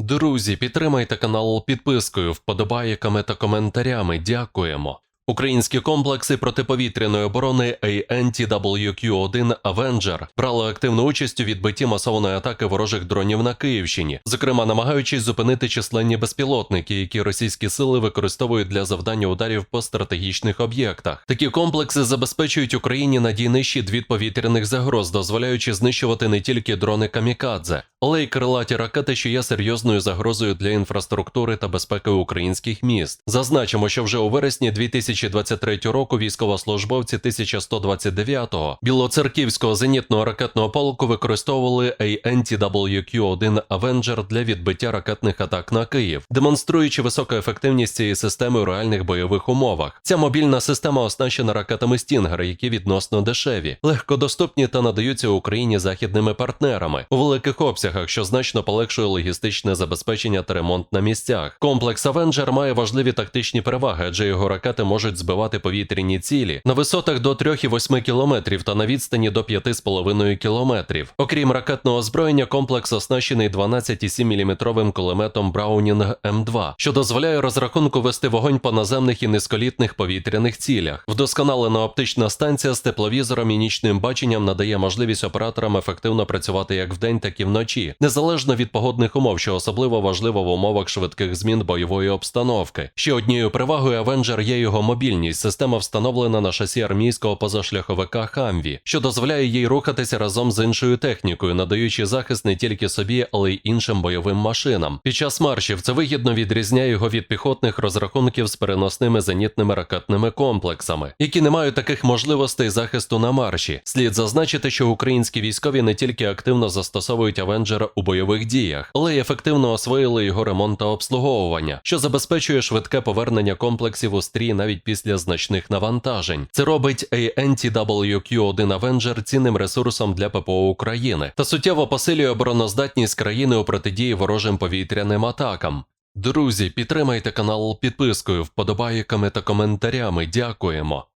Друзі, підтримайте канал підпискою, вподобайками та коментарями. Дякуємо. Українські комплекси протиповітряної оборони ANTWQ-1 Avenger брали активну участь у відбитті масованої атаки ворожих дронів на Київщині, зокрема намагаючись зупинити численні безпілотники, які російські сили використовують для завдання ударів по стратегічних об'єктах. Такі комплекси забезпечують Україні надійний щит від повітряних загроз, дозволяючи знищувати не тільки дрони камікадзе, але й крилаті ракети, що є серйозною загрозою для інфраструктури та безпеки українських міст. Зазначимо, що вже у вересні 2023 року військовослужбовці 1129-го Білоцерківського зенітного ракетного полку використовували ANTWQ-1 Avenger для відбиття ракетних атак на Київ, демонструючи високу ефективність цієї системи у реальних бойових умовах. Ця мобільна система оснащена ракетами Стінгер, які відносно дешеві, легкодоступні та надаються Україні західними партнерами у великих обсягах, що значно полегшує логістичне забезпечення та ремонт на місцях. Комплекс Avenger має важливі тактичні переваги, адже його ракети можуть збивати повітряні цілі на висотах до 3,8 кілометрів та на відстані до 5,5 кілометрів. Окрім ракетного озброєння, комплекс оснащений 12,7 мм кулеметом Браунінг М2, що дозволяє розрахунку вести вогонь по наземних і низьколітних повітряних цілях. Вдосконалена оптична станція з тепловізором і нічним баченням надає можливість операторам ефективно працювати як вдень, так і вночі, незалежно від погодних умов, що особливо важливо в умовах швидких змін бойової обстановки. Ще однією перевагою Avenger є його мобільність. Система встановлена на шасі армійського позашляховика Хамві, що дозволяє їй рухатися разом з іншою технікою, надаючи захист не тільки собі, але й іншим бойовим машинам. Під час маршів це вигідно відрізняє його від піхотних розрахунків з переносними зенітними ракетними комплексами, які не мають таких можливостей захисту на марші. Слід зазначити, що українські військові не тільки активно застосовують Авенджера у бойових діях, але й ефективно освоїли його ремонт та обслуговування, що забезпечує швидке повернення комплексів у стрій навіть після значних навантажень. Це робить ANTWQ-1 Avenger цінним ресурсом для ППО України та суттєво посилює обороноздатність країни у протидії ворожим повітряним атакам. Друзі, підтримайте канал підпискою, вподобайками та коментарями. Дякуємо.